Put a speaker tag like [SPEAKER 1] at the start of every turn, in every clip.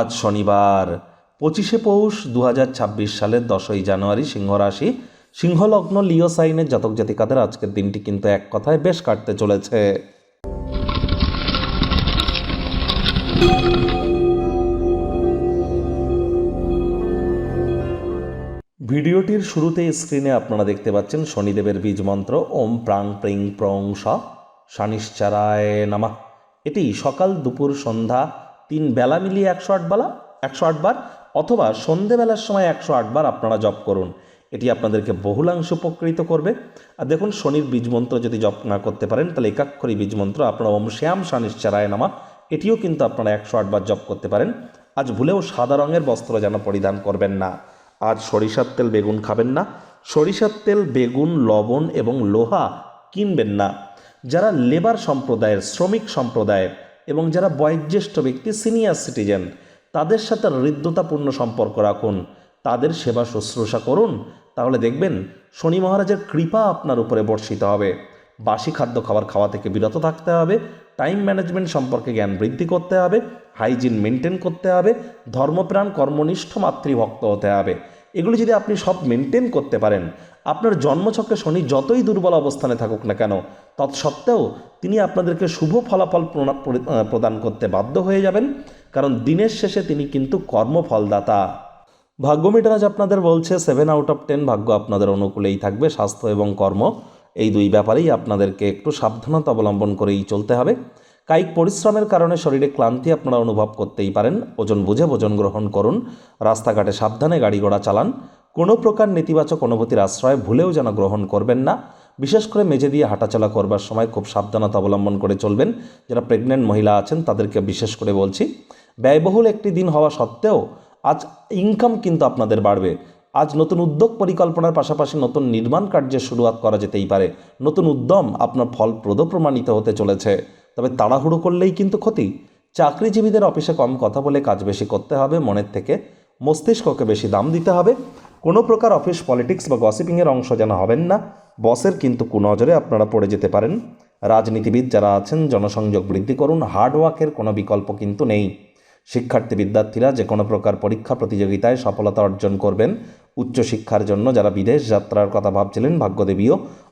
[SPEAKER 1] আজ শনিবার, পঁচিশে পৌষ দু হাজার ছাব্বিশ সালের দশই জানুয়ারি, সিংহ রাশি। সিংহলগ্ন লিও সাইনের জাতক জাতিকাদের আজকের দিনটি কিন্তু এক কথায় বেশ কাটতে চলেছে। ভিডিওটির শুরুতে স্ক্রিনে আপনারা দেখতে পাচ্ছেন শনিদেবের বীজ মন্ত্র, ওম প্রাং প্রিং প্রং স, শানিশ্চারায় নামা। এটি সকাল দুপুর সন্ধ্যা তিন বেলা মিলিয়ে একশো আট বেলা, একশো আটবার অথবা সন্ধেবেলার সময় একশো আটবার আপনারা জপ করুন। এটি আপনাদেরকে বহুলাংশ উপকৃত করবে। আর দেখুন, শনির বীজ মন্ত্র যদি জপ না করতে পারেন, তাহলে একাক্ষরী বীজ মন্ত্র আপনারা ওম শ্যাম শানিশ্চারায় নামা। এটিও কিন্তু আপনারা একশো আটবার জপ করতে পারেন। আজ ভুলেও সাদা রঙের বস্ত্র যেন পরিধান করবেন না। আজ সরিষার তেল বেগুন খাবেন না। সরিষার তেল, বেগুন, লবণ এবং লোহা কিনবেন না। যারা লেবার সম্প্রদায়ের, শ্রমিক সম্প্রদায়ের এবং যারা বয়োজ্যেষ্ঠ ব্যক্তি সিনিয়র সিটিজেন তাদের সাথে হৃদ্যতাপূর্ণ সম্পর্ক রাখুন। তাদের সেবা শুশ্রূষা করুন। তাহলে দেখবেন শনি মহারাজের কৃপা আপনার উপরে বর্ষিত হবে। বাসি খাদ্য খাবার খাওয়া থেকে বিরত থাকতে হবে। টাইম ম্যানেজমেন্ট সম্পর্কে জ্ঞান বৃদ্ধি করতে হবে। হাইজিন মেনটেন করতে হবে। ধর্মপ্রাণ, কর্মনিষ্ঠ, মাতৃভক্ত হতে হবে। এগুলো যদি আপনি সব মেনটেন করতে পারেন, আপনার জন্মছকে শনি যতই দুর্বল অবস্থানে থাকুক না কেন, তৎসত্ত্বেও তিনি আপনাদেরকে শুভ ফলাফল প্রদান করতে বাধ্য হয়ে যাবেন, কারণ দিনের শেষে তিনি কিন্তু কর্মফলদাতা। ভাগ্য মিটারাজ আপনাদের বলছে সেভেন আউট অফ টেন ভাগ্য আপনাদের অনুকূলেই থাকবে, স্বাস্থ্য এবং কর্ম, এই দুই ব্যাপারেই আপনাদেরকে একটু সাবধানতা অবলম্বন করেই চলতে হবে। কায়িক পরিশ্রমের কারণে শরীরে ক্লান্তি আপনারা অনুভব করতেই পারেন। ওজন বুঝে ভোজন গ্রহণ করুন। রাস্তাঘাটে সাবধানে গাড়ি ঘোড়া চালান। কোনো প্রকার নেতিবাচক অনুভূতির আশ্রয় ভুলেও যেন গ্রহণ করবেন না। বিশেষ করে মেঝে দিয়ে হাঁটাচলা করবার সময় খুব সাবধানতা অবলম্বন করে চলবেন। যারা প্রেগনেন্ট মহিলা আছেন, তাদেরকে বিশেষ করে বলছি, ব্যয়বহুল একটি দিন হওয়া সত্ত্বেও আজ ইনকাম কিন্তু আপনাদের বাড়বে। আজ নতুন উদ্যোগ পরিকল্পনার পাশাপাশি নতুন নির্মাণ কার্যের শুরুয়াত করা যেতেই পারে। নতুন উদ্যম আপনার ফলপ্রদ প্রমাণিত হতে চলেছে। তবে তাড়াহুড়ো করলেই কিন্তু ক্ষতি। চাকরিজীবীদের অফিসে কম কথা বলে কাজ বেশি করতে হবে, মনের থেকে মস্তিষ্ককে বেশি দাম দিতে হবে। কোনো প্রকার অফিস পলিটিক্স বা গসিপিংয়ের অংশ যেন হবেন না। বসের কিন্তু কুনজরে আপনারা পড়ে যেতে পারেন। রাজনীতিবিদ যারা আছেন, জনসংযোগ বৃদ্ধি করুন হার্ডওয়ার্কের কোনো বিকল্প কিন্তু নেই। শিক্ষার্থী বিদ্যার্থীরা যে কোনো প্রকার পরীক্ষা প্রতিযোগিতায় সফলতা অর্জন করবেন। উচ্চশিক্ষার জন্য যারা বিদেশ যাত্রার কথা ভাবছিলেন, ভাগ্যদেবীও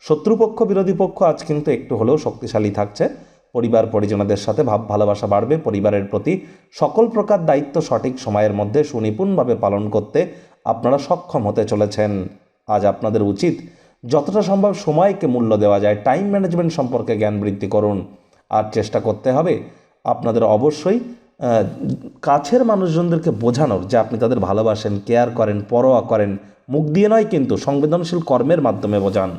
[SPEAKER 1] শত্রুপক্ষ, বিরোধী পক্ষ আজ কিন্তু একটু হলেও শক্তিশালী থাকছে। পরিবার, পরিজনদের সাথে ভাব, ভালোবাসা বাড়বে। পরিবারের প্রতি সকল প্রকার দায়িত্ব সঠিক সময়ের মধ্যে সুনিপুণভাবে পালন করতে আপনারা সক্ষম হতে চলেছেন। আজ আপনাদের উচিত যতটা সম্ভব সময়কে মূল্য দেওয়া যায়, টাইম ম্যানেজমেন্ট সম্পর্কে জ্ঞান বৃদ্ধি করুন। আর চেষ্টা করতে হবে আপনাদের অবশ্যই কাছের মানুষজনদেরকে বোঝানোর যে আপনি তাদের ভালোবাসেন, কেয়ার করেন, পরোয়া করেন। মুখ দিয়ে নয় কিন্তু সংবেদনশীল কর্মের মাধ্যমে বোঝান।